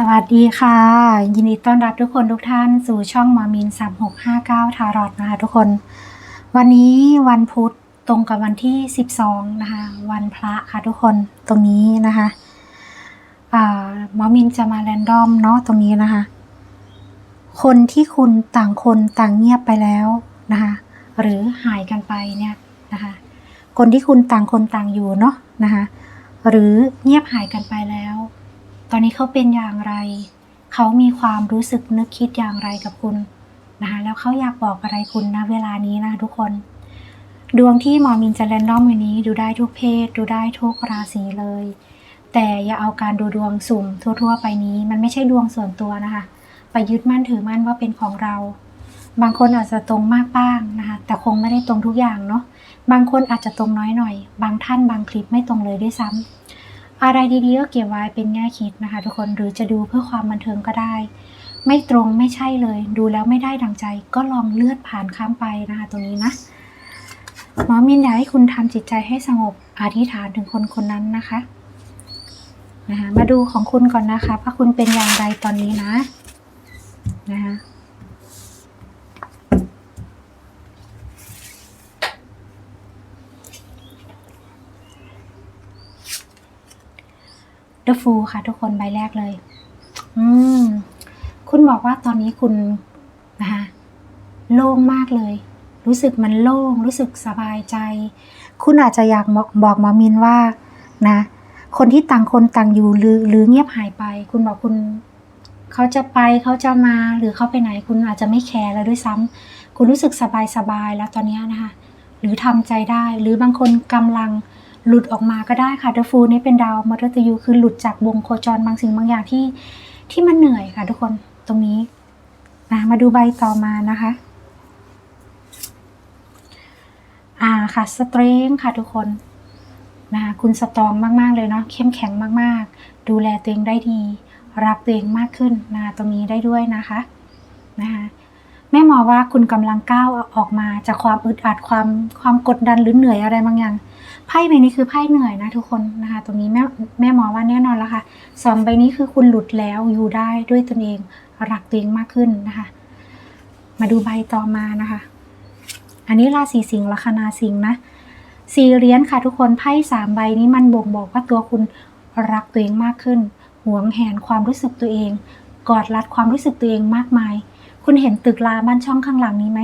สวัสดีค่ะ ยินดีต้อนรับทุกคนทุกท่านสู่ช่องมอมิน 3659 ทารอดนะคะทุกคน วันนี้วันพุธตรงกับวันที่ 12 นะคะ วันพระค่ะทุกคนตรงนี้นะคะอ่าหมอมินจะมาแรนดอมเนาะตรงนี้นะคะ คนที่คุณต่างคนต่างเงียบไปแล้วนะคะหรือหายกันไปเนี่ยนะคะคนที่คุณต่างคนต่างอยู่เนาะนะคะหรือเงียบหายกันไปแล้ว ตอนนี้เขาเป็นอย่างไร เขามีความรู้สึกนึกคิดอย่างไรกับคุณนะคะแล้วเขาอยากบอกอะไรคุณนะเวลานี้นะทุกคน ดวงที่หมอมินจะแรนดอมวันนี้ดูได้ทุกเพศ ดูได้ทุกราศีเลย แต่อย่าเอาการดูดวงสุ่มทั่ว ๆ ไปนี้ มันไม่ใช่ดวงส่วนตัวนะคะ ไปยึดมั่นถือมั่นว่าเป็นของเรา บางคนอาจจะตรงมากบ้างนะคะแต่คงไม่ได้ตรงทุกอย่างเนาะบางคนอาจจะตรงน้อยหน่อย บางท่านบางคลิปไม่ตรงเลยด้วยซ้ำ อะไรดีๆก็เก็บไว้เป็นแง่คิดนะคะทุกคนหรือจะดูเพื่อความบันเทิงก็ได้ ไม่ตรงไม่ใช่เลย ดูแล้วไม่ได้ดังใจ ก็ลองเลื่อนผ่านข้ามไปนะคะตรงนี้นะหมอมินอยากให้คุณทำจิตใจให้สงบอธิษฐานถึงคนคนนั้นนะคะนะคะมาดูของคุณก่อนนะคะว่าคุณเป็นอย่างไรตอนนี้นะนะคะ เดอะฟูค่ะ ทุกคนใบแรกเลย อืม คุณบอกว่าตอนนี้คุณนะคะโล่งมากเลย รู้สึกมันโล่ง รู้สึกสบายใจ คุณอาจจะอยากบอกบอกหมอมินว่า นะ คนที่ต่างคนต่างอยู่หรือหรือเงียบหายไป คุณบอกคุณเขาจะไปเขาจะมาหรือเขาไปไหน คุณอาจจะไม่แคร์แล้วด้วยซ้ำคุณรู้สึกสบายสบายแล้วตอนนี้นะคะ หรือทำใจได้ หรือบางคนกำลัง หลุดออกมาก็ได้ค่ะเดอะฟูนี่เป็นดาวมรตยูคือหลุดจากวงโคจรบางสิ่งบางอย่างที่ที่มันเหนื่อยค่ะ ทุกคนตรงนี้นะมาดูใบต่อมานะคะอ่าค่ะสเตรงค่ะทุกคนนะคะคุณสตรองมาก ๆ เลยเนาะเข้มแข็งมากๆ ดูแลตัวเองได้ดี รักตัวเองมากขึ้นนะะตรงนี้ได้ด้วยนะคะนะคะแม่หมอว่าคุณกำลังก้าวออกมาจากความอึดอัดความความกดดันหรือเหนื่อยอะไรบางอย่าง ไพ่ใบนี้คือไพ่เหนื่อยนะทุกคนนะคะ ตรงนี้แม่แม่หมอว่าแน่นอนแล้วค่ะสองใบนี้คือคุณหลุดแล้วอยู่ได้ด้วยตนเองรักตัวเองมากขึ้นนะคะ มาดูใบต่อมานะคะ อันนี้ราศีสิงห์ลัคนาสิงห์นะสี่เหรียญค่ะทุกคนไพ่สามใบนี้มันบ่งบอกว่าตัวคุณรักตัวเองมากขึ้นหวงแหนความรู้สึกตัวเอง กอดรัดความรู้สึกตัวเองมากมาย คุณเห็นตึกราบ้านช่องข้างหลังนี้ไหม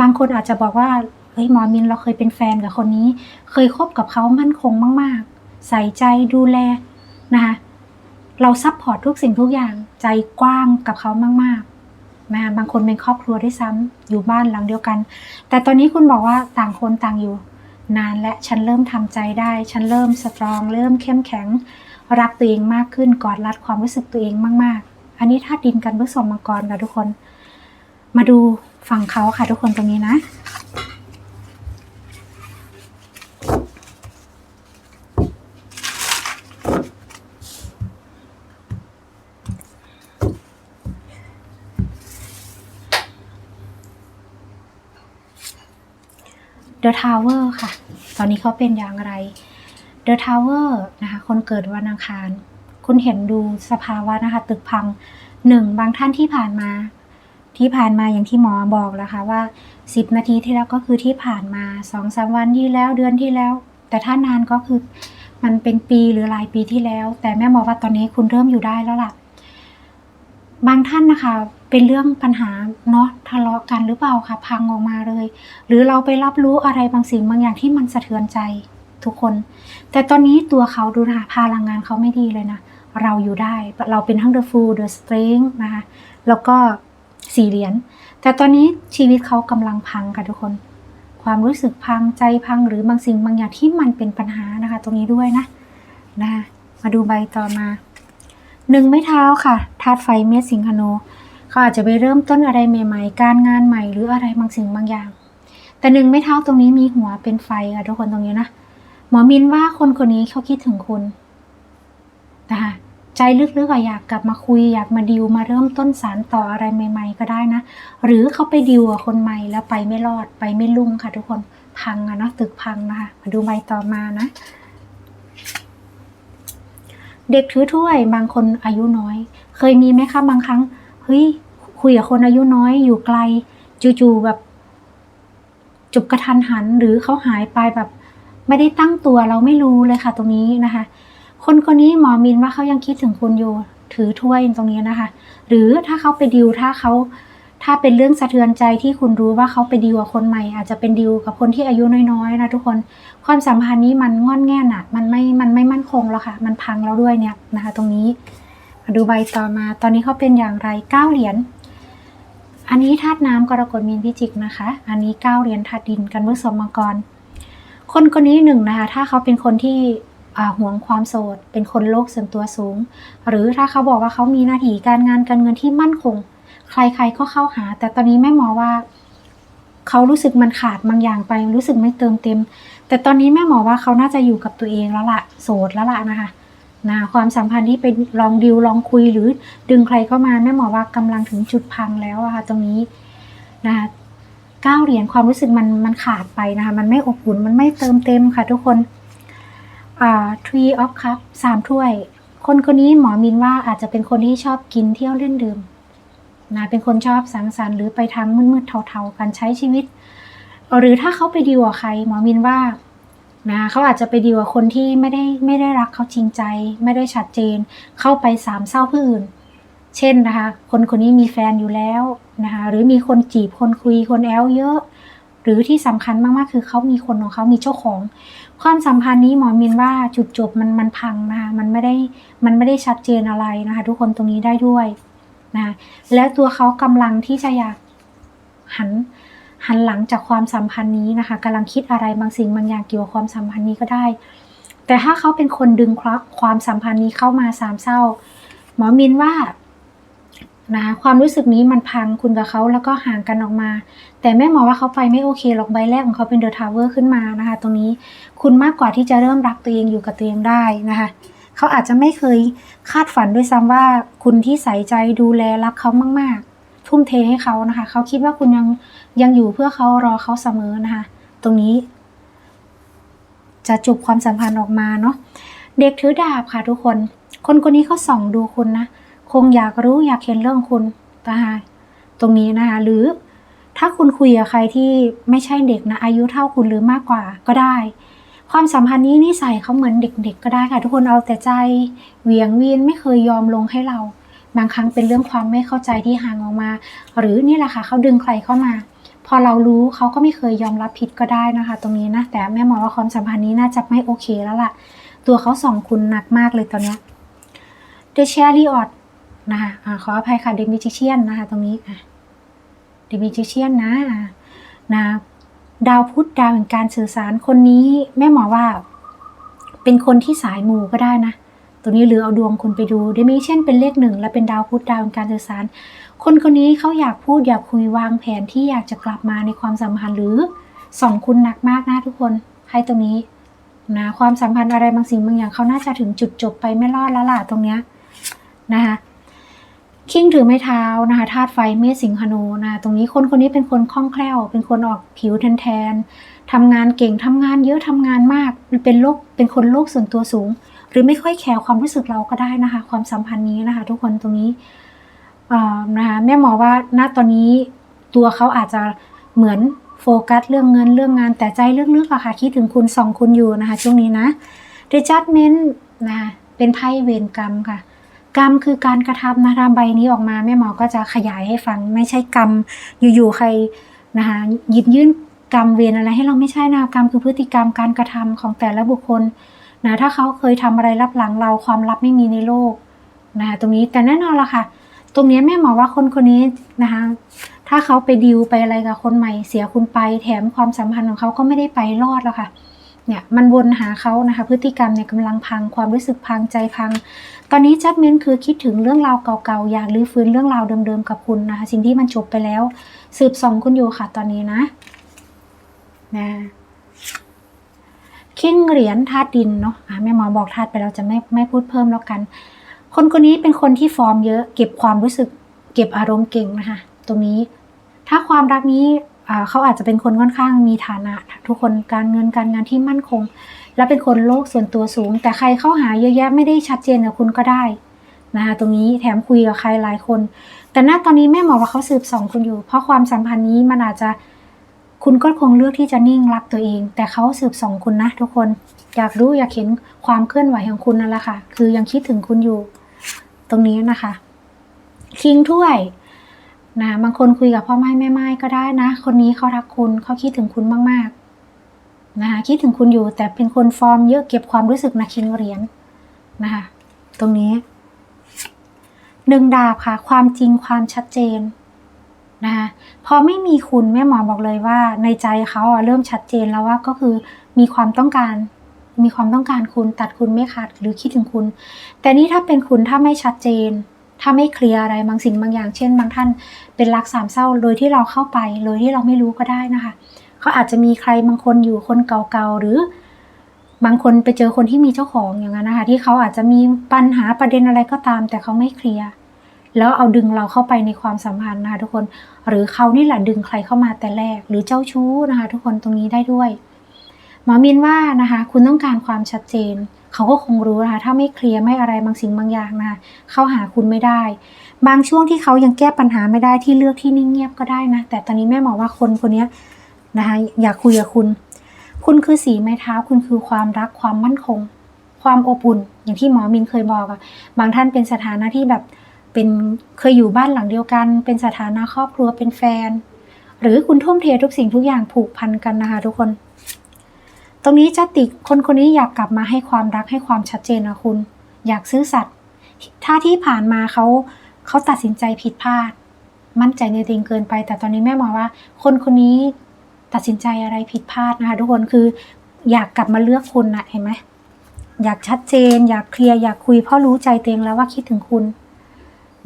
บางคนอาจจะบอกว่า ฮ้ยหมอมินเราเคยเป็นแฟนกับคนนี้ เคยคบกับเขามั่นคงมาก ๆ ใส่ใจดูแลนะคะเราซัพพอร์ตทุกสิ่งทุกอย่างใจกว้างกับเขามากๆนะบางคนเป็นครอบครัวด้วยซ้ำอยู่บ้านหลังเดียวกัน แต่ตอนนี้คุณบอกว่าต่างคนต่างอยู่ นานและฉันเริ่มทำใจได้ ฉันเริ่มสตรอง เริ่มเข้มแข็ง รักตัวเองมากขึ้นกอดรัดความรู้สึกตัวเองมาก ๆ อันนี้ถ้าดินกันผสมมังกรค่ะทุกคน มาดูฝั่งเขาค่ะทุกคนตรงนี้นะ The Tower ค่ะ ตอนนี้เขาเป็นอย่างไร The Tower นะคะ คนเกิดวันอังคาร คุณเห็นดูสภาวะนะคะ ตึกพังหนึ่งบางท่านที่ผ่านมา ที่ผ่านมาอย่างที่หมอบอกแล้วค่ะว่า 10 นาทีที่แล้วก็คือที่ผ่านมา2องสาวันที่แล้วเดือนที่แล้ว แต่ถ้านานก็คือมันเป็นปีหรือหลายปีที่แล้ว แต่แม่บอว่าตอนนี้คุณเริ่มอยู่ได้แล้วล่ะ บางท่านนะคะ เป็นเรื่องปัญหาเนาะทะเลาะกันหรือเปล่าคะพังออกมาเลย หรือเราไปรับรู้อะไรบางสิ่งบางอย่างที่มันสะเทือนใจทุกคน แต่ตอนนี้ตัวเขาดูนะคะพลังงานเขาไม่ดีเลยนะ เราอยู่ได้เราเป็นทั้ง The Fool The Strength นะคะแล้วก็สี่เหรียญแต่ตอนนี้ชีวิตเขากำลังพังค่ะทุกคน ความรู้สึกพังใจพังหรือบางสิ่งบางอย่างที่มันเป็นปัญหานะคะ ตรงนี้ด้วยนะนะคะมาดูใบต่อมาหนึ่งไม้เท้าค่ะธาตุไฟเมษสิงหโน เขาอาจจะไปเริ่มต้นอะไรใหม่ ๆ การงานใหม่หรืออะไรบางสิ่งบางอย่าง แต่หนึ่งไม้เท้าตรงนี้มีหัวเป็นไฟค่ะทุกคนตรงนี้นะ หมอมินว่าคนคนนี้เขาคิดถึงคุณนะคะใจลึกๆอะอยากกลับมาคุยอยากมาดิวมาเริ่มต้นสารต่ออะไรใหม่ ๆ ก็ได้นะ หรือเขาไปดิวกับคนใหม่แล้วไปไม่รอดไปไม่ลุ่งค่ะ ทุกคนพังอะเนาะตึกพังนะคะมาดูใบต่อมานะ เด็กถือถ้วยบางคนอายุน้อย เคยมีไหมคะบางครั้ง เฮ้ยคุยกับคนอายุน้อยอยู่ไกลจู่ๆแบบจุบกระทันหันหรือเขาหายไปแบบ ไม่ได้ตั้งตัวเราไม่รู้เลยค่ะ ตรงนี้นะคะ คนคนนี้หมอมินว่าเขายังคิดถึงคุณอยู่ถือถ้วยตรงนี้นะคะ หรือถ้าเขาไปดิวถ้าเขาถ้าเป็นเรื่องสะเทือนใจที่คุณรู้ว่าเขาไปดิวกับคนใหม่ อาจจะเป็นดิวกับคนที่อายุน้อยๆนะทุกคนความสัมพันธ์นี้มันงอนแง่นอะมันไม่มันไม่มั่นคงแล้วค่ะ มันพังแล้วด้วยเนี่ยนะคะ ตรงนี้ ดูใบต่อมา ตอนนี้เขาเป็นอย่างไรเก้าเหรียญ อันนี้ธาตุน้ำกรกฎมีนพิจิกนะคะ อันนี้เก้าเหรียญธาตุดินกันเมื่อสมมังกร คนคนนี้หนึ่งนะคะ ถ้าเขาเป็นคนที่อ่วงความโสด เป็นคนโลกส่วนตัวสูง หรือถ้าเขาบอกว่าเขามีหน้าที่การงานการเงินที่มั่นคง ใครๆก็เข้าหา แต่ตอนนี้แม่หมอว่าเขารู้สึกมันขาดบางอย่างไป รู้สึกไม่เติมเต็ม แต่ตอนนี้แม่หมอว่าเขาน่าจะอยู่กับตัวเองแล้วล่ะ โสดแล้วล่ะนะคะ นะความสัมพันธ์ที่เป็นลองดิวลองคุยหรือดึงใครเข้ามาแม่หมอว่ากำลังถึงจุดพังแล้วอะค่ะตรงนี้นะคะก้าเหรียญความรู้สึกมันมันขาดไปนะคะ มันไม่อบอุ่นมันไม่เติมเต็มค่ะทุกคนอ่า three of cup สามถ้วย คนคนนี้หมอมินว่าอาจจะเป็นคนที่ชอบกินเที่ยวเล่นดื่มนะเป็นคนชอบสังสรรค์หรือไปทางมืดๆเทาๆการใช้ชีวิต หรือถ้าเขาไปดีลกับใคร หมอมินว่า นะเขาอาจจะไปดีลกับคนที่ไม่ได้ไม่ได้รักเขาจริงใจ ไม่ได้ชัดเจน เข้าไปสามเศร้าผู้อื่น เช่นนะคะ คนคนนี้มีแฟนอยู่แล้วนะคะหรือมีคนจีบคนคุยคนแอลเยอะ หรือที่สำคัญมากๆ คือเขามีคนของเขามีเจ้าของ ความสัมพันธ์นี้หมอมินว่าจุดจบมันมันพังนะคะมันไม่ได้มันไม่ได้ชัดเจนอะไรนะคะทุกคนตรงนี้ได้ด้วยนะแล้วตัวเขากำลังที่จะอยากหัน หันหลังจากความสัมพันธ์นี้นะคะกำลังคิดอะไรบางสิ่งบางอย่างเกี่ยวกับความสัมพันธ์นี้ก็ได้ แต่ถ้าเขาเป็นคนดึงความสัมพันธ์นี้เข้ามาสามเศร้า หมอมินว่านะคะความรู้สึกนี้มันพังคุณกับเขาแล้วก็ห่างกันออกมา แต่แม่หมอว่าเขาไปไม่โอเคหรอกใบแรกของเขาเป็นเดอะทาวเวอร์ขึ้นมานะคะ ตรงนี้คุณมากกว่าที่จะเริ่มรักตัวเองอยู่กับตัวเองได้นะคะเขาอาจจะไม่เคยคาดฝันด้วยซ้ำว่าคุณที่ใส่ใจดูแลรักเขามาก ๆ ทุ่มเทให้เขานะคะ เขาคิดว่าคุณยังยังอยู่เพื่อเขารอเขาเสมอนะคะ ตรงนี้ จะจบความสัมพันธ์ออกมาเนาะเด็กถือดาบค่ะทุกคน คนคนนี้เขาส่องดูคุณนะคงอยากรู้อยากเห็นเรื่องคุณนะคะตรงนี้นะคะ หรือถ้าคุณคุยกับใครที่ไม่ใช่เด็กนะ อายุเท่าคุณหรือมากกว่าก็ได้ ความสัมพันธ์นี้นิสัยเขาเหมือนเด็กๆก็ได้ค่ะ ทุกคนเอาแต่ใจเหวี่ยงวีนไม่เคยยอมลงให้เรา บางครั้งเป็นเรื่องความไม่เข้าใจที่ห่างออกมา หรือนี่แหละค่ะเขาดึงใครเข้ามา พอเรารู้เขาก็ไม่เคยยอมรับผิดก็ได้นะคะ ตรงนี้นะแต่แม่มองว่าความสัมพันธ์นี้น่าจะไม่โอเคแล้วล่ะ ตัวเขาสองคุณหนักมากเลยตอนนี้ย The Chariot นะคะอะขออภัยค่ะ The Magician นะคะ ตรงนี้อะ The Magician นะอะนะดาวพุธดาวแห่งการสื่อสารคนนี้แม่หมอว่า เป็นคนที่สายมูก็ได้นะ ตัวนี้หรือเอาดวงคุณไปดูเดมิเช่นเป็นเลขหนึ่งและเป็นดาวพุธดาวแห่งการสื่อสาร คนคนนี้เขาอยากพูดอยากคุยวางแผนที่อยากจะกลับมาในความสัมพันธ์หรือสองคุณหนักมากนะทุกคนให้ตรงนี้นะความสัมพันธ์อะไรบางสิ่งบางอย่างเขาน่าจะถึงจุดจบไปไม่รอดแล้วล่ะตรงเนี้ยนะคะคิงถือไม้เท้านะคะธาตุไฟเมษสิงหนูนะตรงนี้คนคนนี้เป็นคนคล่องแคล่ว เป็นคนออกผิวแทนๆทำงานเก่งทำงานเยอะทำงานมากเป็นโรคเป็นคนโลกส่วนตัวสูง หรือไม่ค่อยแคร์ความรู้สึกเราก็ได้นะคะ ความสัมพันธ์นี้นะคะ ทุกคนตรงนี้นะคะแม่หมอว่าณตอนนี้ตัวเขาอาจจะเหมือนโฟกัสเรื่องเงินเรื่องงานแต่ใจลึกๆอะค่ะคิดถึงคุณสองคุณอยู่นะคะ ช่วงนี้นะ The Judgment นะคะเป็นไพ่เวรกรรมค่ะ กรรมคือการกระทำนะคะใบนี้ออกมาแม่หมอก็จะขยายให้ฟัง ไม่ใช่กรรมอยู่ๆใครนะคะหยิบยื่นกรรมเวรอะไรให้เราไม่ใช่นะกรรมคือพฤติกรรมการกระทำของแต่ละบุคคล นะถ้าเขาเคยทำอะไรรับหลังเราความลับไม่มีในโลกนะคะตรงนี้แต่แน่นอนละค่ะ ตรงนี้แม่หมอว่าคนคนนี้นะคะถ้าเขาไปดิวไปอะไรกับคนใหม่เสียคุณไป แถมความสัมพันธ์ของเขาก็ไม่ได้ไปรอดแล้วค่ะเนี่ยมันวนหาเขานะคะพฤติกรรมเนี่ยกำลังพังความรู้สึกพังใจพัง ตอนนี้จัดเม้นคือคิดถึงเรื่องราวเก่าๆ อยากรื้อฟื้นเรื่องราวเดิมๆกับคุณนะคะ สิ่งที่มันจบไปแล้ว สืบส่องคุณอยู่ค่ะตอนนี้นะนะ คิงเหรียญธาตุดินเนาะะแม่หมอบอกธาตุไปเราจะไม่ไม่พูดเพิ่มแล้วกัน คนคนนี้เป็นคนที่ฟอร์มเยอะ เก็บความรู้สึก เก็บอารมณ์เก่งนะคะ ตรงนี้ ถ้าความรักนี้เขาอาจจะเป็นคนค่อนข้างมีฐานะ ทุกคนการเงินการงานที่มั่นคง และเป็นคนโลกส่วนตัวสูง แต่ใครเข้าหาเยอะแยะไม่ได้ชัดเจนกับคุณก็ได้นะคะตรงนี้แถมคุยกับใครหลายคน แต่ณตอนนี้แม่หมอว่าเขาสืบสองคุณอยู่ เพราะความสัมพันธ์นี้มันอาจจะ คุณก็คงเลือกที่จะนิ่งรักตัวเอง แต่เขาสืบสองคุณนะทุกคน อยากรู้อยากเห็นความเคลื่อนไหวของคุณนั่นแหละค่ะ คือยังคิดถึงคุณอยู่ ตรงนี้นะคะ คิงถ้วยนะบางคนคุยกับพ่อไม้แม่ไม้ก็ได้นะ คนนี้เขารักคุณเขาคิดถึงคุณมากๆนะคะคิดถึงคุณอยู่แต่เป็นคนฟอร์มเยอะเก็บความรู้สึกนะคิงเหรียญนะคะตรงนี้หนึ่งดาบค่ะ ความจริงความชัดเจน นะคะพอไม่มีคุณแม่หมอบอกเลยว่า ในใจเขาอะเริ่มชัดเจนแล้วว่าก็คือมีความต้องการ มีความต้องการคุณตัดคุณไม่ขาดหรือคิดถึงคุณ แต่นี่ถ้าเป็นคุณถ้าไม่ชัดเจน ถ้าไม่เคลียร์อะไรบางสิ่งบางอย่าง เช่น บางท่านเป็นรักสามเศร้าโดยที่เราเข้าไปโดยที่เราไม่รู้ก็ได้นะคะเขาอาจจะมีใครบางคนอยู่คนเก่าๆหรือบางคนไปเจอคนที่มีเจ้าของอย่างนั้นนะคะที่เขาอาจจะมีปัญหาประเด็นอะไรก็ตาม แต่เขาไม่เคลียร์ แล้วเอาดึงเราเข้าไปในความสัมพันธ์นะคะทุกคน หรือเขานี่แหละดึงใครเข้ามาแต่แรก หรือเจ้าชู้นะคะ ทุกคนตรงนี้ได้ด้วย หมอมินว่านะคะ คุณต้องการความชัดเจน เขาก็คงรู้นะคะ ถ้าไม่เคลียร์ไม่อะไรบางสิ่งบางอย่างนะคะเข้าหาคุณไม่ได้ บางช่วงที่เขายังแก้ปัญหาไม่ได้ที่เลือกที่นิ่งเงียบก็ได้นะ แต่ตอนนี้แม่หมอว่าคนคนนี้นะคะอยากคุยกับคุณ คุณคือสีไม้เท้า คุณคือความรักความมั่นคง ความอบอุ่น อย่างที่หมอมินเคยบอกอะบางท่านเป็นสถานะที่แบบ เป็นเคยอยู่บ้านหลังเดียวกัน เป็นสถานะครอบครัวเป็นแฟน หรือคุณทุ่มเททุกสิ่งทุกอย่างผูกพันกันนะคะทุกคน ตรงนี้จะติคนคนนี้อยากกลับมาให้ความรักให้ความชัดเจนนะคุณ อยากซื่อสัตย์ถ้าที่ผ่านมาเขาเขาตัดสินใจผิดพลาด มั่นใจในตัวเองเกินไป แต่ตอนนี้แม่มองว่า คนคนนี้ตัดสินใจอะไรผิดพลาดนะคะทุกคนคืออยากกลับมาเลือกคุณนะเห็นไหมอยากชัดเจน อยากเคลียร์อยากคุยเพราะรู้ใจตัวเองแล้วว่าคิดถึงคุณ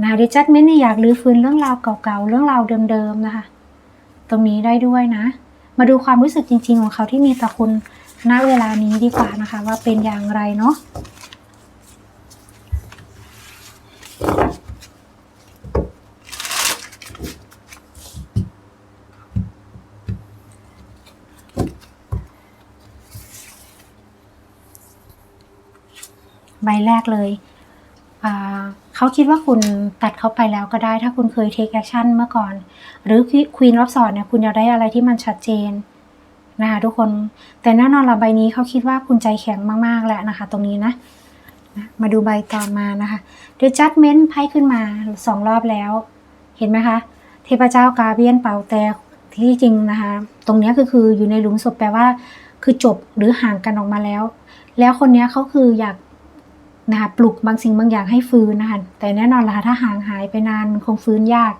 นะดิจัดไม่ได้อยากรื้อฟื้นเรื่องราวเก่าๆ เรื่องราวเดิมๆนะคะ ตรงนี้ได้ด้วยนะ มาดูความรู้สึกจริง ๆ ของเขาที่มีต่อคุณณเวลานี้ดีกว่านะคะ ว่าเป็นอย่างไรเนาะใบแรกเลย อ่า เขาคิดว่าคุณตัดเขาไปแล้วก็ได้ ถ้าคุณเคยเทคแอคชั่นเมื่อก่อน หรือควีนรับสอนเนี่ยคุณอยากได้อะไรที่มันชัดเจนนะคะทุกคนแต่แน่นอนละใบนี้เขาคิดว่าคุณใจแข็งมาก ๆ แล้วนะคะ ตรงนี้นะนะมาดูใบต่อมานะคะ The Judgment ไพ่ขึ้นมาสองรอบแล้ว เห็นไหมคะ เทพเจ้ากาเบียนเป่าแต่ที่จริงนะคะ ตรงนี้ก็คืออยู่ในหลุมศพแปลว่า คือจบหรือห่างกันออกมาแล้ว แล้วคนนี้เขาคืออยาก นะคะปลุกบางสิ่งบางอย่างให้ฟื้นนะคะแต่แน่นอนละค่ะถ้าห่างหายไปนานมันคงฟื้นยาก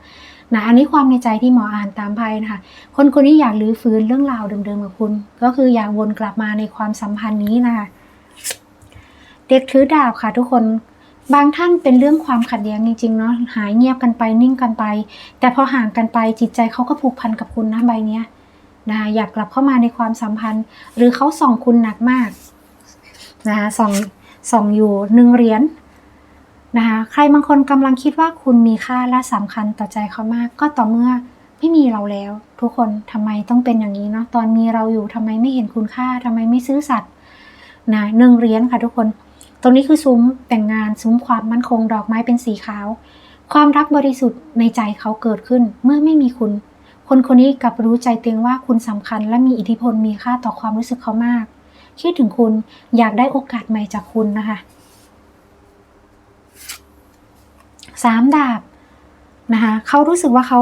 นะอันนี้ความในใจที่หมออ่านตามไพ่นะคะ คนคนนี้อยากรื้อฟื้นเรื่องราวเดิมๆกับคุณ ก็คืออยากวนกลับมาในความสัมพันธ์นี้นะคะ เด็กถือดาบค่ะทุกคนบางท่านเป็นเรื่องความขัดแย้งจริงๆเนาะหายเงียบกันไปนิ่งกันไป แต่พอห่างกันไปจิตใจเขาก็ผูกพันกับคุณนะใบเนี้ยนะคะอยากกลับเข้ามาในความสัมพันธ์ หรือเขาส่องคุณหนักมากนะคะส่อง ส่องอยู่หนึ่งเหรียญนะคะใครบางคนกำลังคิดว่าคุณมีค่าและสำคัญต่อใจเขามาก ก็ต่อเมื่อไม่มีเราแล้ว ทุกคนทำไมต้องเป็นอย่างนี้เนาะตอนมีเราอยู่ทำไมไม่เห็นคุณค่าทำไมไม่ซื่อสัตย์นะหนึ่งเหรียญค่ะทุกคน ตรงนี้คือซุ้มแต่งงานซุ้มความมั่นคงดอกไม้เป็นสีขาว ความรักบริสุทธิ์ในใจเขาเกิดขึ้นเมื่อไม่มีคุณ คนคนนี้กลับรู้ใจเตียงว่าคุณสำคัญ และมีอิทธิพลมีค่าต่อความรู้สึกเขามาก คิดถึงคุณอยากได้โอกาสใหม่จากคุณนะคะสามดาบนะคะเขารู้สึกว่าเขา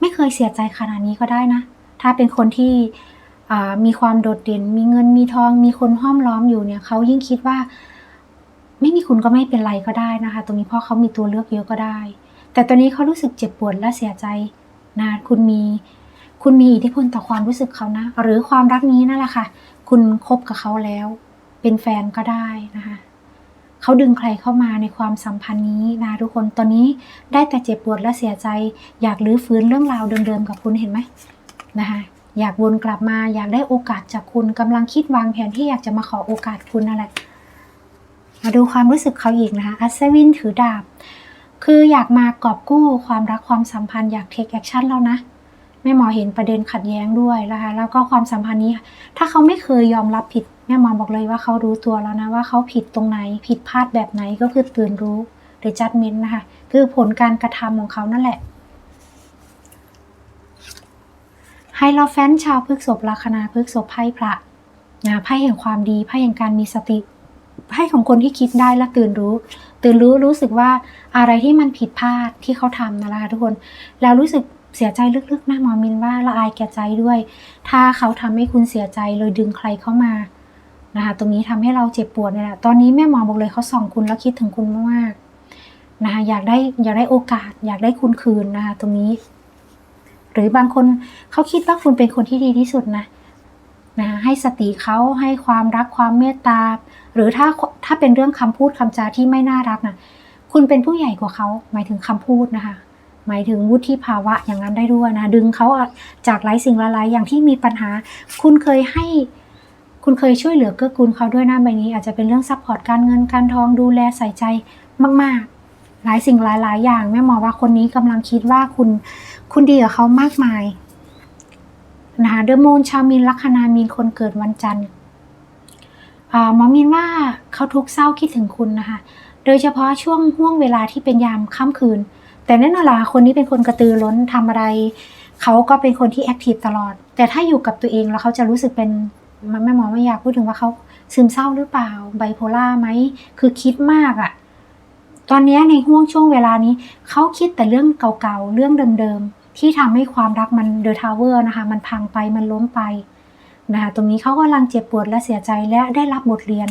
ไม่เคยเสียใจขนาดนี้ก็ได้นะ ถ้าเป็นคนที่มีความโดดเด่น มีเงินมีทอง มีคนห้อมล้อมอยู่เนี่ยเขายิ่งคิดว่า ไม่มีคุณก็ไม่เป็นไรก็ได้นะคะ ตรงนี้เพราะเขามีตัวเลือกเยอะก็ได้ แต่ตอนนี้เขารู้สึกเจ็บปวดและเสียใจนะคุณมี คุณมีอิทธิพลต่อความรู้สึกเขานะ หรือความรักนี้นั่นแหละค่ะ คุณคบกับเขาแล้ว เป็นแฟนก็ได้นะคะเขาดึงใครเข้ามาในความสัมพันธ์นี้นะทุกคนตอนนี้ได้แต่เจ็บปวดและเสียใจ อยากลื้อฟื้นเรื่องราวเดิมๆกับคุณเห็นไหมนะคะอยากวนกลับมาอยากได้โอกาสจากคุณกำลังคิดวางแผนที่อยากจะมาขอโอกาสคุณนั่นแหละมาดูความรู้สึกเขาอีกนะคะอัศวินถือดาบ คืออยากมากอบกู้ความรักความสัมพันธ์อยากเทคแอคชั่นแล้วนะ ม่หมอเห็นประเด็นขัดแย้งด้วยนะคะแล้วก็ความสัมพันธ์นี้ ถ้าเขาไม่เคยยอมรับผิดแม่หมอบอกเลยว่าเขารู้ตัวแล้วนะว่าเขาผิดตรงไหนผิดพลาดแบบไหนก็คือตื่นรู้หรือ judgment นะคะคือผลการกระทำของเขานั่นแหละไฮโลแฟนชาวพฤกษภลัคนาพฤกษภไพ่พระนะไพ่แห่งความดีไพ่แห่งการมีสติไพ่ของคนที่คิดได้และตื่นรู้ ตื่นรู้รู้สึกว่าอะไรที่มันผิดพลาดที่เขาทำนะคะทุกคน แล้วรู้สึก เสียใจลึกๆนะหมอมินว่าละอายแก่ใจด้วย ถ้าเขาทำให้คุณเสียใจเลยดึงใครเข้ามานะคะตรงนี้ทำให้เราเจ็บปวดเนี่ยแหละตอนนี้แม่หมอบอกเลยเขาส่องคุณแล้วคิดถึงคุณมากๆนะคะอยากได้อยากได้โอกาส อยากได้คุณคืนนะคะตรงนี้ หรือบางคนเขาคิดว่าคุณเป็นคนที่ดีที่สุดนะนะให้สติเขาให้ความรักความเมตตา หรือถ้าถ้าเป็นเรื่องคำพูดคำจาที่ไม่น่ารักนะคุณเป็นผู้ใหญ่กว่าเขาหมายถึงคำพูดนะคะ หมายถึงวุฒิภาวะอย่างนั้นได้ด้วยนะ ดึงเขาจากหลายสิ่งหลายๆอย่างที่มีปัญหา คุณเคยให้คุณเคยช่วยเหลือเกื้อกูลเขาด้วยนะใบนี้ อาจจะเป็นเรื่องซัพพอร์ตการเงินการทองดูแลใส่ใจมาก ๆ หลายสิ่งหลาย ๆ อย่างแม่หมอว่าคนนี้กำลังคิดว่าคุณคุณดีกับเขามากมายนะคะเดอะมูนชาวมีนลัคนามีนคนเกิดวันจันทร์หมอมีนว่าเขาทุกข์เศร้าคิดถึงคุณนะคะ โดยเฉพาะช่วงห่วงเวลาที่เป็นยามค่ำคืน แต่แน่นอนละคนนี้เป็นคนกระตือร้นทำอะไร เขาก็เป็นคนที่แอคทีฟตลอด แต่ถ้าอยู่กับตัวเองแล้วเขาจะรู้สึกเป็นมันแม่หมอไม่อยากพูดถึงว่าเขาซึมเศร้าหรือเปล่าไบโพล่าไหมคือคิดมากอะตอนนี้ในห่วงช่วงเวลานี้ เขาคิดแต่เรื่องเก่าๆ เรื่องเดิมๆ ที่ทำให้ความรักมันเดอะทาวเวอร์นะคะ มันพังไปมันล้มไปนะคะตรงนี้เขากำลังเจ็บปวดและเสียใจและได้รับบทเรียน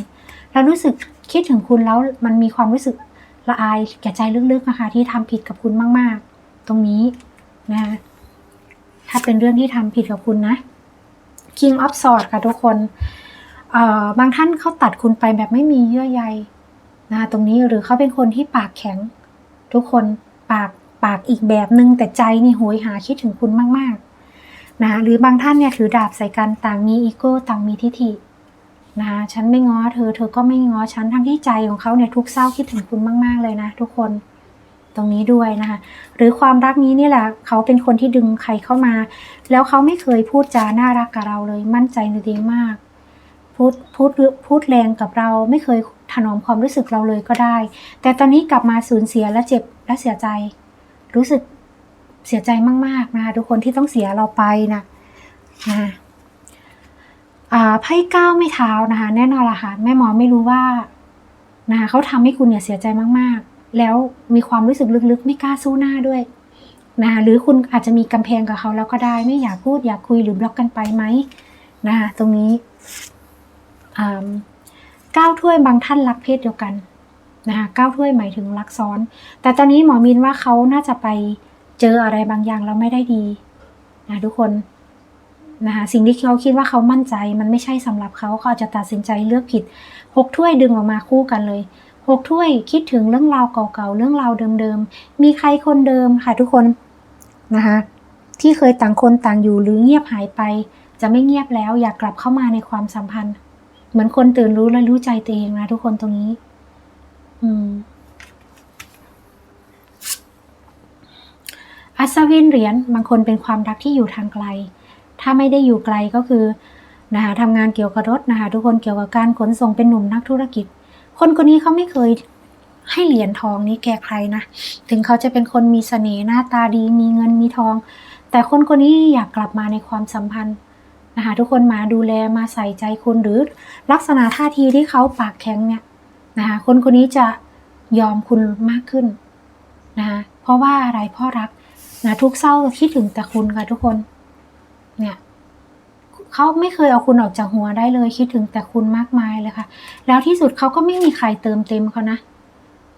แล้วรู้สึกคิดถึงคุณแล้วมันมีความรู้สึก ละอายแก่ใจลึกๆนะคะ ที่ทำผิดกับคุณมาก ๆ ตรงนี้นะคะถ้าเป็นเรื่องที่ทำผิดกับคุณนะ King of Swords ค่ะทุกคนบางท่านเขาตัดคุณไปแบบไม่มีเยื่อใยนะตรงนี้หรือเขาเป็นคนที่ปากแข็ง ทุกคนปากปากอีกแบบนึงแต่ใจนี่โหยหาคิดถึงคุณมากๆนะหรือบางท่านเนี่ยถือดาบใส่กันต่างมีอีโก้ต่างมีทิฐิ นะฉันไม่ง้อเธอ เธอก็ไม่ง้อฉันทั้งที่ใจของเขาเนี่ยทุกเศร้าคิดถึงคุณมาก ๆ เลยนะ ทุกคนตรงนี้ด้วยนะคะ หรือความรักนี้นี่แหละเขาเป็นคนที่ดึงใครเข้ามา แล้วเขาไม่เคยพูดจาน่ารักกับเราเลย มั่นใจในตัวเองมาก พูดพูดพูดแรงกับเราไม่เคยถนอมความรู้สึกเราเลยก็ได้ แต่ตอนนี้กลับมาสูญเสียและเจ็บและเสียใจ รู้สึกเสียใจมากๆนะคะทุกคนที่ต้องเสียเราไปนะนะ ไพ่ก้าวไม่เท้านะคะ แน่นอนละค่ะแม่หมอไม่รู้ว่านะคะเขาทำให้คุณเนี่ยเสียใจมากๆ แล้วมีความรู้สึกลึกๆ ไม่กล้าสู้หน้าด้วยนะคะหรือคุณอาจจะมีกำแพงกับเขาแล้วก็ได้ไม่อยากพูดอยากคุยหรือบล็อกกันไปไหมนะคะตรงนี้ก้าวถ้วยบางท่านรักเพศเดียวกันนะคะก้าวถ้วยหมายถึงรักซ้อน แต่ตอนนี้หมอมินว่าเขาน่าจะไปเจออะไรบางอย่างแล้วไม่ได้ดีนะทุกคน นะคะสิ่งที่เขาคิดว่าเขามั่นใจมันไม่ใช่สำหรับเขาเขาอาจจะตัดสินใจเลือกผิดหกถ้วยดึงออกมาคู่กันเลยหกถ้วยคิดถึงเรื่องราวเก่าๆเรื่องราวเดิมๆมีใครคนเดิมค่ะทุกคนนะคะที่เคยต่างคนต่างอยู่หรือเงียบหายไป จะไม่เงียบแล้วอยากกลับเข้ามาในความสัมพันธ์ เหมือนคนตื่นรู้และรู้ใจตัวเองนะทุกคนตรงนี้ อืมอัศวินเหรียญบางคนเป็นความรักที่อยู่ทางไกล ถ้าไม่ได้อยู่ไกลก็คือนะคะทำงานเกี่ยวกับรถนะคะทุกคนเกี่ยวกับการขนส่งเป็นหนุ่มนักธุรกิจ คนคนนี้เขาไม่เคยให้เหรียญทองนี้แก่ใครนะ ถึงเขาจะเป็นคนมีเสน่ห์หน้าตาดี มีเงินมีทอง แต่คนคนนี้อยากกลับมาในความสัมพันธ์นะคะทุกคนมาดูแลมาใส่ใจคุณหรือลักษณะท่าทีที่เขาปากแข็งเนี่ยนะคะคนคนนี้จะยอมคุณมากขึ้นนะคะเพราะว่าอะไรพ่อรักนะทุกเศร้าคิดถึงแต่คุณค่ะทุกคน เนี่ยเขาไม่เคยเอาคุณออกจากหัวได้เลย คิดถึงแต่คุณมากมายเลยค่ะ แล้วที่สุดเขาก็ไม่มีใครเติมเต็มเขานะ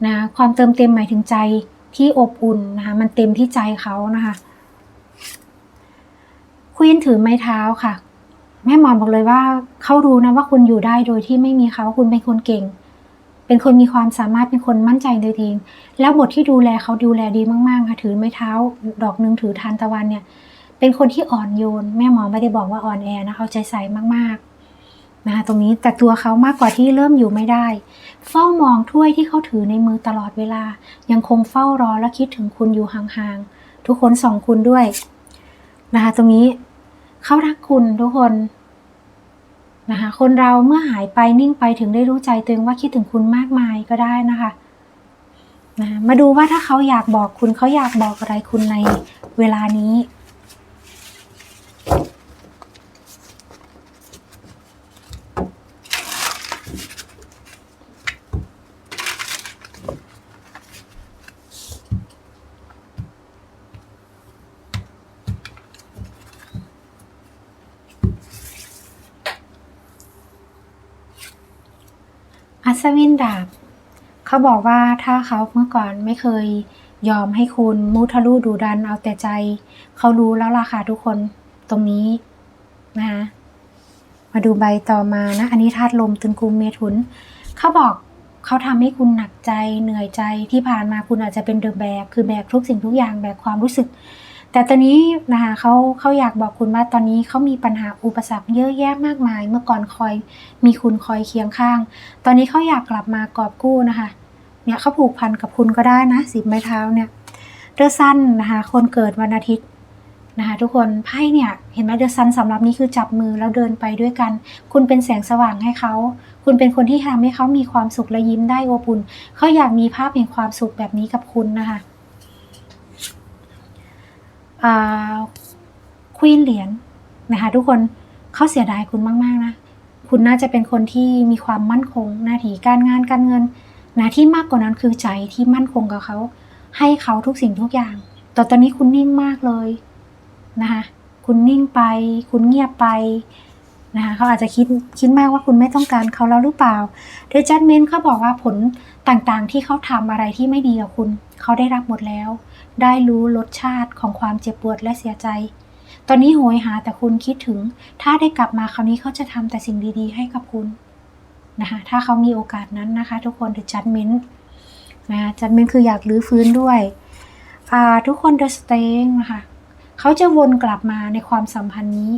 นะ ความเติมเต็มหมายถึงใจที่อบอุ่นนะคะ มันเต็มที่ใจเขานะคะควีนถือไม้เท้าค่ะ แม่หมอบอกเลยว่าเขารู้นะว่าคุณอยู่ได้โดยที่ไม่มีเขาคุณเป็นคนเก่ง เป็นคนมีความสามารถเป็นคนมั่นใจในตัวเอง แล้วบทที่ดูแลเขาดูแลดีมากๆค่ะ ถือไม้เท้า ดอกหนึ่งถือทานตะวันเนี่ย เป็นคนที่อ่อนโยน แม่หมอไม่ได้บอกว่าอ่อนแอนะเอาใจใส่มากๆนะคะตรงนี้แต่ตัวเขามากกว่าที่เริ่มอยู่ไม่ได้ เฝ้ามองถ้วยที่เขาถือในมือตลอดเวลา ยังคงเฝ้ารอและคิดถึงคุณอยู่ห่างๆทุกคนส่องคุณด้วยนะคะตรงนี้เขารักคุณทุกคนนะคะคนเราเมื่อหายไปนิ่งไปถึงได้รู้ใจตัวเองว่าคิดถึงคุณมากมายก็ได้นะคะนะมาดูว่าถ้าเขาอยากบอกคุณเขาอยากบอกอะไรคุณในเวลานี้ ศวินดาบ เขาบอกว่าถ้าเขาเมื่อก่อนไม่เคยยอมให้คุณมุทะลุดูดันเอาแต่ใจ เขารู้แล้วล่ะค่ะทุกคนตรงนี้นะคะมาดูใบต่อมานะ อันนี้ธาตุลมตึงกุมเมถุน เขาบอกเขาทำให้คุณหนักใจเหนื่อยใจที่ผ่านมาคุณอาจจะเป็นเดอะแบกคือแบกทุกสิ่งทุกอย่างแบกความรู้สึก แต่ตอนนี้นะคะเขาเขาอยากบอกคุณว่าตอนนี้เขามีปัญหาอุปสรรคเยอะแยะมากมาย เมื่อก่อนคอยมีคุณคอยเคียงข้าง ตอนนี้เขาอยากกลับมากอบกู้นะคะเนี่ยเขาผูกพันกับคุณก็ได้นะสิบไม้เท้าเนี่ยเดอะซันนะคะคนเกิดวันอาทิตย์นะคะทุกคนไพ่เนี่ยเห็นไหมเดอะซันสำหรับนี้คือจับมือแล้วเดินไปด้วยกัน คุณเป็นแสงสว่างให้เขา คุณเป็นคนที่ทำให้เขามีความสุขและยิ้มได้อบอุ่นเขาอยากมีภาพแห่งความสุขแบบนี้กับคุณนะคะ ควีนเหรียญนะคะทุกคนเขาเสียดายคุณมาก ๆ นะ คุณน่าจะเป็นคนที่มีความมั่นคง หน้าที่การงานการเงินนะที่มากกว่านั้นคือใจที่มั่นคงกับเขา ให้เขาทุกสิ่งทุกอย่าง แต่ตอนนี้คุณนิ่งมากเลยนะคะคุณนิ่งไป คุณเงียบไป นะคะเขาอาจจะคิดคิดมากว่าคุณไม่ต้องการเขาแล้วหรือเปล่าเดจัดเมนเขาบอกว่าผลต่างๆ ที่เขาทำอะไรที่ไม่ดีกับคุณ เขาได้รับหมดแล้ว ได้รู้รสชาติของความเจ็บปวดและเสียใจ ตอนนี้โหยหาแต่คุณคิดถึง ถ้าได้กลับมาคราวนี้เขาจะทำแต่สิ่งดีๆ ให้กับคุณนะคะถ้าเขามีโอกาสนั้นนะคะ ทุกคน The Judgment นะ Judgment คืออยากรื้อฟื้นด้วยทุกคน The Staying นะคะเขาจะวนกลับมาในความสัมพันธ์นี้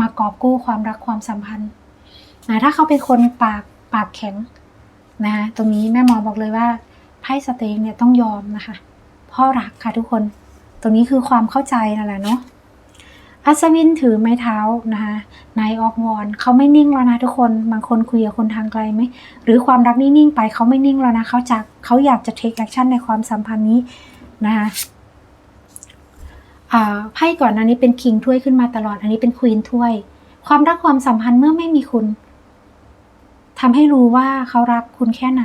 มากอบกู้ความรักความสัมพันธ์นะถ้าเขาเป็นคนปากปากแข็งนะคะตรงนี้แม่หมอบอกเลยว่าไพ่สเตงเนี่ยต้องยอมนะคะพ่อรักค่ะทุกคน ตรงนี้คือความเข้าใจนั่นแหละเนาะอัศวินถือไม้เท้านะคะนายออฟวอนเขาไม่นิ่งแล้วนะทุกคน บางคนคุยกับคนทางไกลไหม หรือความรักนี่นิ่งไปเขาไม่นิ่งแล้วนะเขาจะเขาอยากจะเทคแอคชั่นในความสัมพันธ์นี้นะคะ ไพ่ก่อนอันนี้เป็นคิงถ้วยขึ้นมาตลอด อันนี้เป็นควีนถ้วย ความรักความสัมพันธ์เมื่อไม่มีคุณทำให้รู้ว่าเขารักคุณแค่ไหน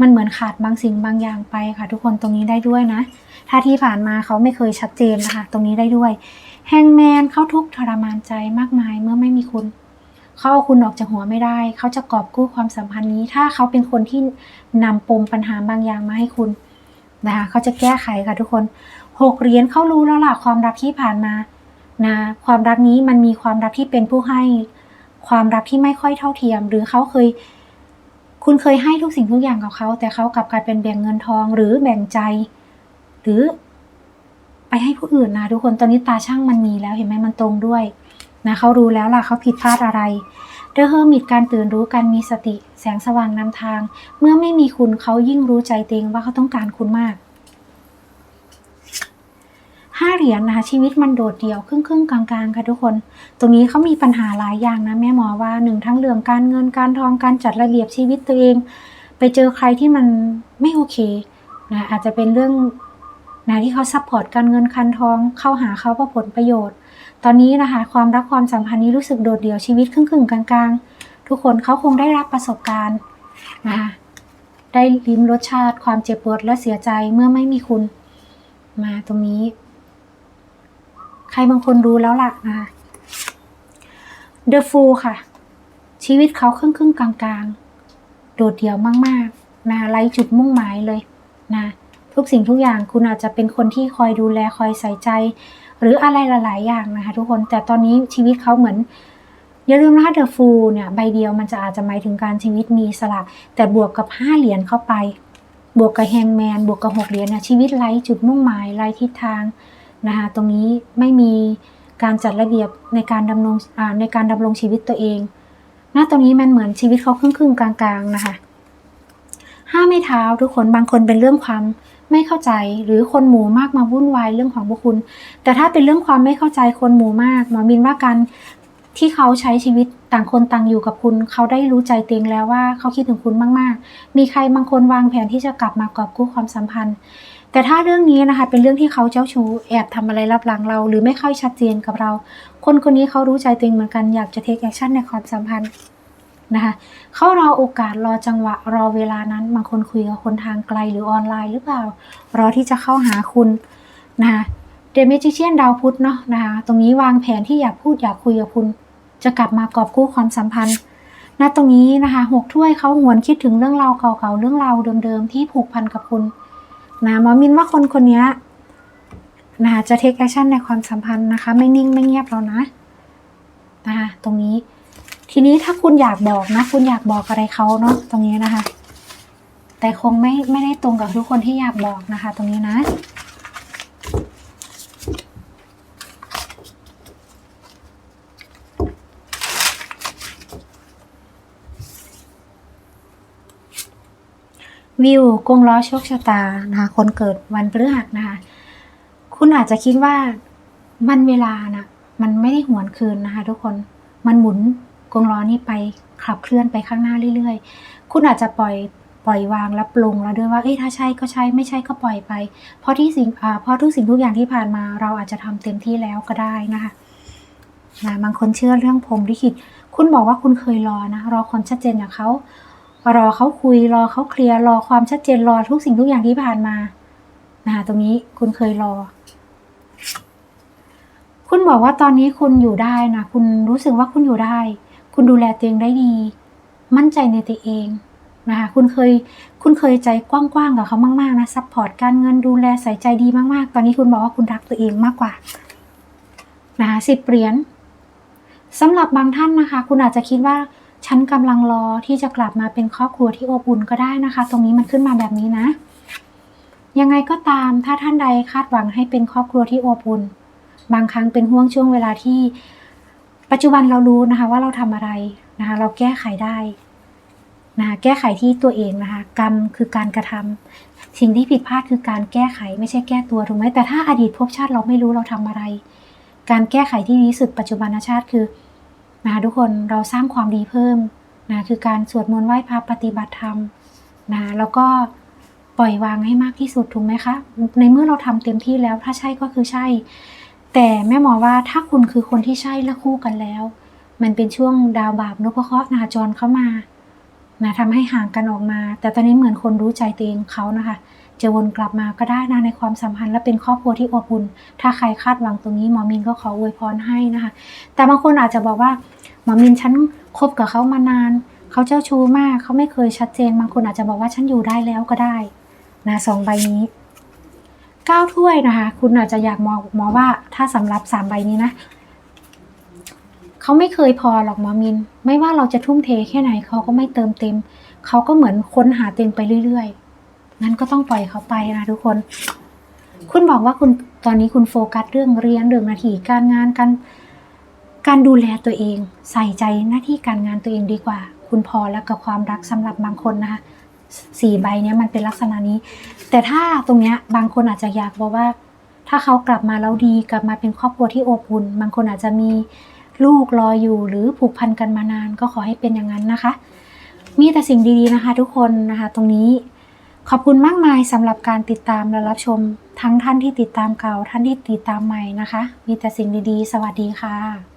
มันเหมือนขาดบางสิ่งบางอย่างไปค่ะ ทุกคนตรงนี้ได้ด้วยนะ ถ้าที่ผ่านมาเขาไม่เคยชัดเจนนะคะ ตรงนี้ได้ด้วย แฮงแมนเขาทุกทรมานใจมากมายเมื่อไม่มีคุณเขาเอาคุณออกจากหัวไม่ได้ เขาจะกอบกู้ความสัมพันธ์นี้ ถ้าเขาเป็นคนที่นำปมปัญหาบางอย่างมาให้คุณนะคะเขาจะแก้ไขค่ะทุกคน หกเหรียญเขารู้แล้วล่ะความรักที่ผ่านมานะความรักนี้มันมีความรักที่เป็นผู้ให้ ความรักที่ไม่ค่อยเท่าเทียม หรือเขาเคย คุณเคยให้ทุกสิ่งทุกอย่างกับเขา แต่เขากลับกลายเป็นแบ่งเงินทองหรือแบ่งใจ หรือ ไปให้ผู้อื่นนะทุกคนตอนนี้ตาช่างมันมีแล้วเห็นไหมมันตรงด้วยนะเขารู้แล้วล่ะเขาผิดพลาดอะไรเดอะเฮอร์มิตการตื่นรู้การมีสติ แสงสว่างนำทาง เมื่อไม่มีคุณเขายิ่งรู้ใจเตงว่าเขาต้องการคุณมาก ห้าเหรียญนะคะชีวิตมันโดดเดี่ยวครึ่งครึ่งๆกลางๆค่ะทุกคน ตรงนี้เขามีปัญหาหลายอย่างนะแม่หมอว่าหนึ่งทั้งเรื่องการเงินการทองการจัดระเบียบชีวิตตัวเอง ไปเจอใครที่มันไม่โอเคนะอาจจะเป็นเรื่องนะที่เขาซัพพอร์ตการเงินคันทองเข้าหาเขาเพื่อผลประโยชน์ ตอนนี้นะคะความรักความสัมพันธ์นี้รู้สึกโดดเดี่ยวชีวิตครึ่งๆกลางๆ ทุกคนเขาคงได้รับประสบการณ์นะคะได้ลิ้มรสชาติความเจ็บปวดและเสียใจเมื่อไม่มีคุณ มาตรงนี้ ใครบางคนรู้แล้วล่ะนะคะ The Fool ค่ะ ชีวิตเขาครึ่งๆกลางๆโดดเดี่ยวมากๆนะไร้จุดมุ่งหมายเลยนะทุกสิ่งทุกอย่างคุณอาจจะเป็นคนที่คอยดูแลคอยใส่ใจ หรืออะไรหลาย ๆ อย่างนะคะทุกคนแต่ตอนนี้ชีวิตเขาเหมือนอย่าลืมนะคะเดอะฟูเนี่ยใบเดียวมันจะอาจจะหมายถึงการชีวิตมีสละแต่บวกกับห้าเหรียญเข้าไป บวกกับแฮงแมนบวกกับหกเหรียญเนี่ยชีวิตไร้จุดมุ่งหมายไร้ทิศทาง นะคะตรงนี้ไม่มีการจัดระเบียบในการดำรงในการดำรงชีวิตตัวเองณตรงนี้มันเหมือนชีวิตเขาครึ่งๆกลางๆนะคะห้าไม่เท้าทุกคนบางคนเป็นเรื่องความไม่เข้าใจหรือคนหมู่มากมาวุ่นวายเรื่องของพวกคุณ แต่ถ้าเป็นเรื่องความไม่เข้าใจคนหมู่มากหมอมินว่าการที่เขาใช้ชีวิตต่างคนต่างอยู่กับคุณ เขาได้รู้ใจเตัวเองแล้วว่าเขาคิดถึงคุณมาก ๆ มีใครบางคนวางแผนที่จะกลับมากอบกู้ความสัมพันธ์ แต่ถ้าเรื่องนี้นะคะ เป็นเรื่องที่เขาเจ้าชู้แอบทำอะไรรับหลังเรา หรือไม่ค่อยชัดเจนกับเรา คนคนนี้เขารู้ใจตัวเองเหมือนกันอยากจะเทคแอคชั่นในความสัมพันธ์นะคะเขารอโอกาสรอจังหวะรอเวลานั้นบางคนคุยกับคนทางไกลหรือออนไลน์หรือเปล่า รอที่จะเข้าหาคุณนะคะเดเมจิเชียนดาวพุธเนาะนะคะตรงนี้วางแผนที่อยากพูดอยากคุยกับคุณ จะกลับมากอบกู้ความสัมพันธ์ณตรงนี้นะคะหกถ้วยเขาหวนคิดถึงเรื่องราวเก่าๆเรื่องราวเดิมๆที่ผูกพันกับคุณ นะหมอมินว่าคนคนนี้นะคะจะเทคแอคชั่นในความสัมพันธ์นะคะ ไม่นิ่งไม่เงียบแล้วนะนะคะตรงนี้ ทีนี้ถ้าคุณอยากบอกนะ คุณอยากบอกอะไรเขาเนาะตรงนี้นะคะ แต่คงไม่ไม่ได้ตรงกับทุกคนที่อยากบอกนะคะ ตรงนี้นะ วิวกงล้อโชคชะตานะคะคนเกิดวันพฤหัสนะคะคุณอาจจะคิดว่ามันเวลานะมันไม่ได้หวนคืนนะคะทุกคนมันหมุนกงล้อนี้ไปขับเคลื่อนไปข้างหน้าเรื่อยๆ คุณอาจจะปล่อยปล่อยวางและปลงแล้วด้วยว่าเอ้ยถ้าใช่ก็ใช่ไม่ใช่ก็ปล่อยไป เพราะที่สิ่งเพราะทุกสิ่งทุกอย่างที่ผ่านมา เราอาจจะทำเต็มที่แล้วก็ได้นะคะนะบางคนเชื่อเรื่องพรมลิขิตคุณบอกว่าคุณเคยรอนะรอความชัดเจนจากเขา รอเขาคุยรอเขาเคลียร์รอความชัดเจนรอทุกสิ่งทุกอย่างที่ผ่านมานะคะตรงนี้คุณเคยรอ คุณบอกว่าตอนนี้คุณอยู่ได้นะคุณรู้สึกว่าคุณอยู่ได้ คุณดูแลตัวเองได้ดี มั่นใจในตัวเองนะคะคุณเคยคุณเคยใจกว้างๆกับเขามากๆนะซัพพอร์ตการเงินดูแลใส่ใจดีมากๆ ตอนนี้คุณบอกว่าคุณรักตัวเองมากกว่านะคะสิบเหรียญสำหรับบางท่านนะคะ คุณอาจจะคิดว่า ฉันกำลังรอที่จะกลับมาเป็นครอบครัวที่อบอุ่นก็ได้นะคะ ตรงนี้มันขึ้นมาแบบนี้นะ ยังไงก็ตามถ้าท่านใดคาดหวังให้เป็นครอบครัวที่อบอุ่น บางครั้งเป็นห่วงช่วงเวลาที่ ปัจจุบันเรารู้นะคะ ว่าเราทำอะไรนะคะ เราแก้ไขได้นะคะแก้ไขที่ตัวเองนะคะ กรรมคือการกระทำสิ่งที่ผิดพลาดคือการแก้ไขไม่ใช่แก้ตัวถูกไหมแต่ถ้าอดีตภพชาติเราไม่รู้เราทำอะไร การแก้ไขที่ดีสุดปัจจุบันชาติคือ นะคะทุกคนเราสร้างความดีเพิ่มนะคือการสวดมนต์ไหว้พระปฏิบัติธรรมนะแล้วก็ปล่อยวางให้มากที่สุดถูกไหมคะ ในเมื่อเราทำเต็มที่แล้วถ้าใช่ก็คือใช่ แต่แม่หมอว่าถ้าคุณคือคนที่ใช่และคู่กันแล้ว มันเป็นช่วงดาวบาปนพเคราะห์นาจรเข้ามานะทำให้ห่างกันออกมา แต่ตอนนี้เหมือนคนรู้ใจตัวเองเขานะคะ จะวนกลับมาก็ได้นะในความสัมพันธ์และเป็นครอบครัวที่อบอุ่น ถ้าใครคาดหวังตรงนี้หมอมินก็ขออวยพรให้นะคะ แต่บางคนอาจจะบอกว่าหมอมินฉันคบกับเขามานาน เขาเจ้าชู้มากเขาไม่เคยชัดเจน บางคนอาจจะบอกว่าฉันอยู่ได้แล้วก็ได้นะสองใบนี้เก้าถ้วยนะคะ คุณอาจจะอยากมองมอว่าถ้าสำหรับสามใบนี้นะเขาไม่เคยพอหรอกหมอมิน ไม่ว่าเราจะทุ่มเทแค่ไหนเขาก็ไม่เติมเต็ม เขาก็เหมือนค้นหาเต็มไปเรื่อยๆ งั้นก็ต้องปล่อยเขาไปนะทุกคน คุณบอกว่าคุณตอนนี้คุณโฟกัสเรื่องเรียนเรื่องหน้าที่การงานการการดูแลตัวเอง ใส่ใจหน้าที่การงานตัวเองดีกว่า คุณพอแล้วกับความรักสำหรับบางคนนะคะสี่ใบเนี้ยมันเป็นลักษณะนี้ แต่ถ้าตรงเนี้ยบางคนอาจจะอยากบอกว่า ถ้าเขากลับมาแล้วดีกลับมาเป็นครอบครัวที่อบอุ่นบางคนอาจจะมีลูกรออยู่หรือผูกพันกันมานานก็ขอให้เป็นอย่างนั้นนะคะ มีแต่สิ่งดีๆนะคะ ทุกคนนะคะ ตรงนี้ ขอบคุณมากมายสำหรับการติดตามและรับชม ทั้งท่านที่ติดตามเก่าท่านที่ติดตามใหม่นะคะ มีแต่สิ่งดีๆ สวัสดีค่ะ